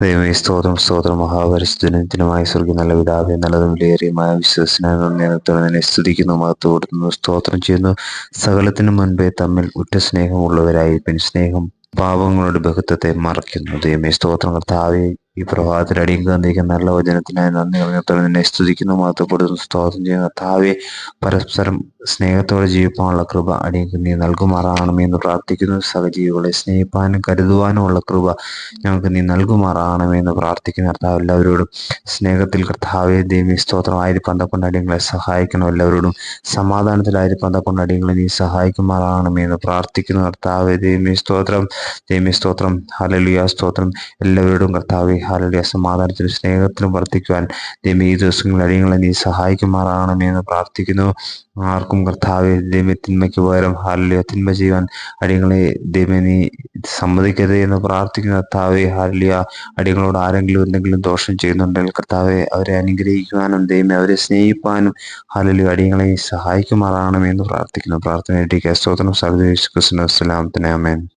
ദൈവമേ സ്തോത്രം സ്തോത്രം. മഹാപരിശുദ്ധനത്തിനുമായ സ്വർഗ നല്ല പിതാവെ നല്ലതും വിലയേറിയമായ തന്നെ സ്തുതിക്കുന്നു മഹത്വം കൊടുക്കുന്നു സ്തോത്രം ചെയ്യുന്നു. സകലത്തിനു മുൻപേ തമ്മിൽ ഉറ്റ സ്നേഹമുള്ളവരായി പിന്നെ സ്നേഹം പാപങ്ങളുടെ ബഹുത്വത്തെ മറയ്ക്കുന്നു. ദൈവമേ സ്തോത്രം. കർത്താവെ ഈ പ്രഭാതത്തിൽ അടിയും തന്നിരിക്കുന്ന നല്ല വചനത്തിനായി നന്ദി പറഞ്ഞു നിന്നെ സ്തുതിക്കുന്നു മഹത്വപ്പെടുന്നു സ്തോത്രം ചെയ്യുന്ന. താവെ പരസ്പരം സ്നേഹത്തോടെ ജീവിക്കാനുള്ള കൃപ അടിയങ്ങൾക്ക് നീ നൽകുമാറാകണമേ എന്ന് പ്രാർത്ഥിക്കുന്നു. സഹജീവികളെ സ്നേഹിപ്പാനും കരുതുവാനുമുള്ള കൃപ ഞങ്ങൾക്ക് നീ നൽകുമാറാകണമേ എന്ന് പ്രാർത്ഥിക്കുന്നു. കർത്താവ് എല്ലാവരോടും സ്നേഹത്തിൽ കർത്താവെ ദേവി സ്തോത്രം. ആയിരിപ്പം കൊണ്ട് അടിയങ്ങളെ സഹായിക്കണം എല്ലാവരോടും സമാധാനത്തിലായിരിപ്പം കൊണ്ട് അടിയങ്ങളെ നീ സഹായിക്കുമാറാകണമേ എന്ന് പ്രാർത്ഥിക്കുന്നു. കർത്താവെ ദേവി സ്തോത്രം. ദേവി സ്തോത്രം. ഹലലിയ സ്തോത്രം. എല്ലാവരോടും കർത്താവെ ഹലലിയ സമാധാനത്തിലും സ്നേഹത്തിലും വർദ്ധിക്കുവാൻ ദൈവം ഈ ദിവസങ്ങളിൽ അടിയങ്ങളെ നീ സഹായിക്കുമാറാകണമേ എന്ന് പ്രാർത്ഥിക്കുന്നു. ആർക്കും കർത്താവ് ദൈവ തിന്മയ്ക്ക് പകരം ഹാലിയ തിന്മ ചെയ്യുവാൻ അടിയങ്ങളെ ദൈവം നീ സമ്മതിക്കരുത് എന്ന് പ്രാർത്ഥിക്കുന്ന. കർത്താവെ ഹാലിയ അടിയങ്ങളോട് ആരെങ്കിലും എന്തെങ്കിലും ദോഷം ചെയ്യുന്നുണ്ടെങ്കിൽ കർത്താവെ അവരെ അനുഗ്രഹിക്കുവാനും ദൈവം അവരെ സ്നേഹിപ്പാനും ഹാലിയ അടിയങ്ങളെ നീ സഹായിക്കുമാറാകണമേ എന്ന് പ്രാർത്ഥിക്കുന്നു. പ്രാർത്ഥനയായിട്ട് സ്തോത്രം. സർവേശ് കൃഷ്ണ അമേൻ